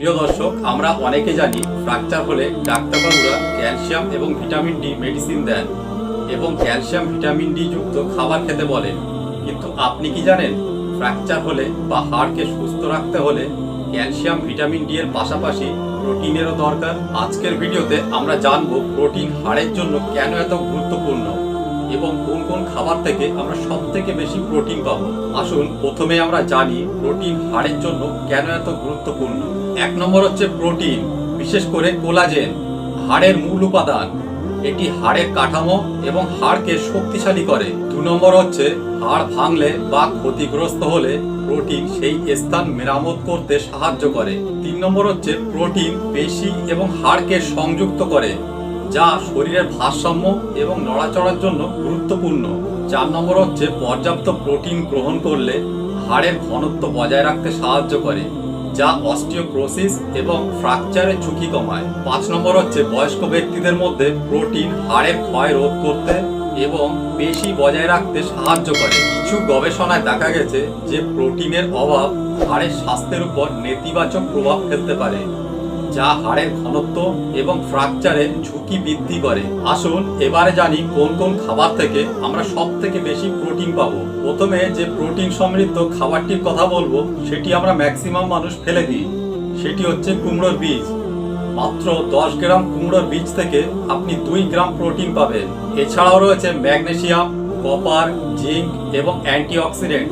প্রিয় দর্শক, আমরা অনেকে জানি ফ্র্যাকচার হলে ডাক্তারবাবুরা ক্যালসিয়াম এবং ভিটামিন ডি মেডিসিন দেন এবং ক্যালসিয়াম ভিটামিন ডি যুক্ত খাবার খেতে বলেন। কিন্তু আপনি কি জানেন ফ্র্যাকচার হলে বা হাড়কে সুস্থ রাখতে হলে ক্যালসিয়াম ভিটামিন ডি এর পাশাপাশি প্রোটিনেরও দরকার। আজকের ভিডিওতে আমরা জানব প্রোটিন হাড়ের জন্য কেন এত গুরুত্বপূর্ণ। এবং কোন কোন খাবার থেকে আমরা সব থেকে বেশি প্রোটিন পাবো? আসুন, প্রথমে আমরা জানি প্রোটিন হাড়ের জন্য কেন এত গুরুত্বপূর্ণ। এক নম্বর হচ্ছে প্রোটিন, বিশেষ করে কোলাজেন, হাড়ের মূল উপাদান। এটি হাড়ের কাঠামো এবং হাড়কে শক্তিশালী করে। দু নম্বর হচ্ছে হাড় ভাঙলে বা ক্ষতিগ্রস্ত হলে প্রোটিন সেই স্থান মেরামত করতে সাহায্য করে। তিন নম্বর হচ্ছে প্রোটিন পেশি এবং হাড়কে সংযুক্ত করে। যা শরীরের ভারসাম্য এবং নড়াচড়ার জন্য গুরুত্বপূর্ণ। চার নম্বর হচ্ছে পর্যাপ্ত প্রোটিন গ্রহণ করলে হাড়ের ঘনত্ব বজায় রাখতে সাহায্য করে, যা অস্টিওক্রোসিস এবং ফ্র্যাকচারের ঝুঁকি কমায়। পাঁচ নম্বর হচ্ছে বয়স্ক ব্যক্তিদের মধ্যে প্রোটিন হাড়ের ক্ষয় রোধ করতে এবং পেশি বজায় রাখতে সাহায্য করে। কিছু গবেষণায় দেখা গেছে যে প্রোটিনের অভাব হাড়ের স্বাস্থ্যের উপর নেতিবাচক প্রভাব ফেলতে পারে। যা হাড়ের ঘনত্ব এবং ফ্র্যাকচারের ঝুঁকি বৃদ্ধি করে। আসুন, এবারে জানি কোন কোন খাবার থেকে আমরা সব থেকে বেশি প্রোটিন পাবো। প্রথমে যে প্রোটিন সমৃদ্ধ খাবারটির কথা বলব, সেটি আমরা ম্যাক্সিমাম মানুষ ফেলে দিই। সেটি হচ্ছে কুমড়োর বীজ। মাত্র দশ গ্রাম কুমড়োর বীজ থেকে আপনি দুই গ্রাম প্রোটিন পাবেন। এছাড়াও রয়েছে ম্যাগনেসিয়াম, কপার, জিঙ্ক এবং অ্যান্টিঅক্সিডেন্ট,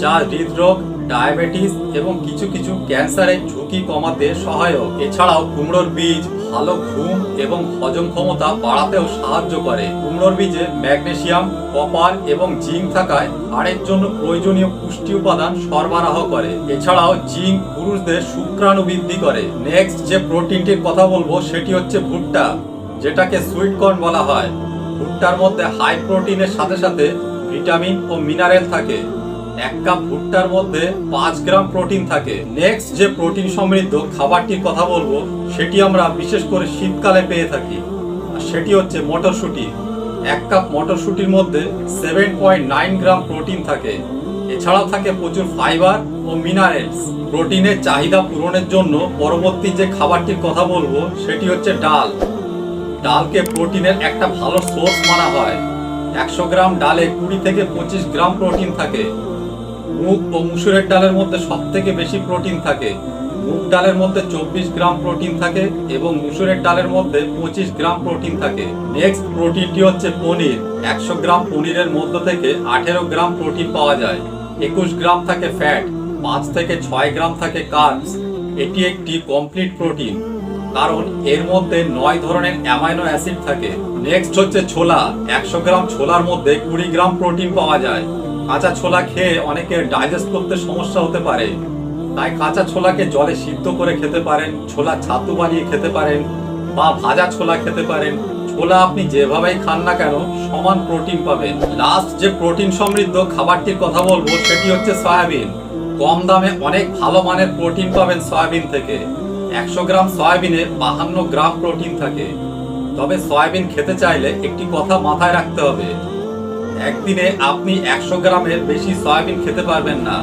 যা হৃদরোগ ডায়াবেটিস এবং কিছু কিছু ক্যান্সারের ঝুঁকি কমাতে সহায়ক। এছাড়াও কুমড়োর বীজ, ভালো ঘুম এবং হজম ক্ষমতা বাড়াতেও সাহায্য করে। কুমড়োর বীজে ম্যাগনেশিয়াম কপার এবং জিঙ্ক থাকায় হাড়ের জন্য প্রয়োজনীয় পুষ্টি উপাদান সরবরাহ করে। এছাড়াও জিঙ্ক পুরুষদের শুক্রাণু বৃদ্ধি করে। নেক্সট যে প্রোটিনটির কথা বলব, সেটি হচ্ছে ভুট্টা, যেটাকে সুইট কর্ন বলা হয়। ভুট্টার মধ্যে হাই প্রোটিনের সাথে সাথে ভিটামিন ও মিনারেল থাকে। এক কাপ ভুট্টার মধ্যে পাঁচ গ্রাম প্রোটিন থাকে। নেক্সট যে প্রোটিন সমৃদ্ধ খাবারটির কথা বলব, সেটি আমরা বিশেষ করে শীতকালে পেয়ে থাকি। সেটি হচ্ছে মটরশুঁটি। এক কাপ মটরশুঁটির মধ্যে seven point nine gram protein থাকে। এছাড়াও থাকে প্রচুর ফাইবার ও মিনারেলস প্রোটিনের চাহিদা পূরণের জন্য পরবর্তী যে খাবারটির কথা বলব, সেটি হচ্ছে ডাল। ডালকে প্রোটিনের একটা ভালো সোর্স মানা হয়। একশো গ্রাম ডালে কুড়ি থেকে পঁচিশ গ্রাম প্রোটিন থাকে। মুগ ও মুসুরের ডালের মধ্যে সব থেকে বেশি প্রোটিন থাকে। মুগ ডালের মধ্যে চব্বিশ গ্রাম প্রোটিন থাকে এবং মুসুরের ডালের মধ্যে পঁচিশ গ্রাম প্রোটিন থাকে। নেক্সট প্রোটিনটি হচ্ছে পনির। একশো গ্রাম পনিরের মধ্য থেকে আঠেরো গ্রাম প্রোটিন পাওয়া যায়। একুশ গ্রাম থাকে ফ্যাট পাঁচ থেকে ছয় গ্রাম থাকে কার্বস এটি একটি কমপ্লিট প্রোটিন কারণ এর মধ্যে নয় ধরনের অ্যামাইনো অ্যাসিড থাকে। নেক্সট হচ্ছে ছোলা। একশো গ্রাম ছোলার মধ্যে কুড়ি গ্রাম প্রোটিন পাওয়া যায়। কাঁচা ছোলা খেয়ে অনেকের ডাইজেস্ট করতে সমস্যা হতে পারে। তাই কাঁচা ছোলাকে জলে সিদ্ধ করে খেতে পারেন, ছোলা ছাতু বানিয়ে খেতে পারেন বা ভাজা ছোলা খেতে পারেন। ছোলা আপনি যেভাবেই খান না কেন, সমান প্রোটিন পাবেন। লাস্ট যে প্রোটিন সমৃদ্ধ খাবারটির কথা বলব, সেটি হচ্ছে সয়াবিন। কম দামে অনেক ভালো মানের প্রোটিন পাবেন সয়াবিন থেকে। একশো গ্রাম সয়াবিনে বাহান্ন গ্রাম প্রোটিন থাকে। তবে সয়াবিন খেতে চাইলে একটি কথা মাথায় রাখতে হবে। একদিনে আপনি একশো গ্রামের বেশি সয়াবিন খেতে পারবেন না।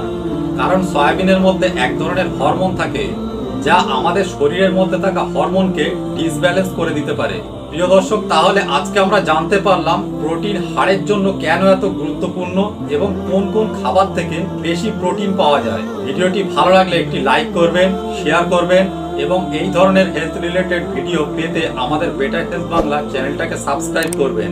কারণ সয়াবিনের মধ্যে এক ধরনের হরমোন থাকে, যা আমাদের শরীরের মধ্যে থাকা হরমোনকে ডিসব্যালেন্স করে দিতে পারে। প্রিয় দর্শক, তাহলে আজকে আমরা জানতে পারলাম প্রোটিন হাড়ের জন্য কেন এত গুরুত্বপূর্ণ এবং কোন কোন খাবার থেকে বেশি প্রোটিন পাওয়া যায়। ভিডিওটি ভালো লাগলে একটি লাইক করবেন, শেয়ার করবেন এবং এই ধরনের হেলথ রিলেটেড ভিডিও পেতে আমাদের বেটার হেলথ বাংলা চ্যানেলটাকে সাবস্ক্রাইব করবেন।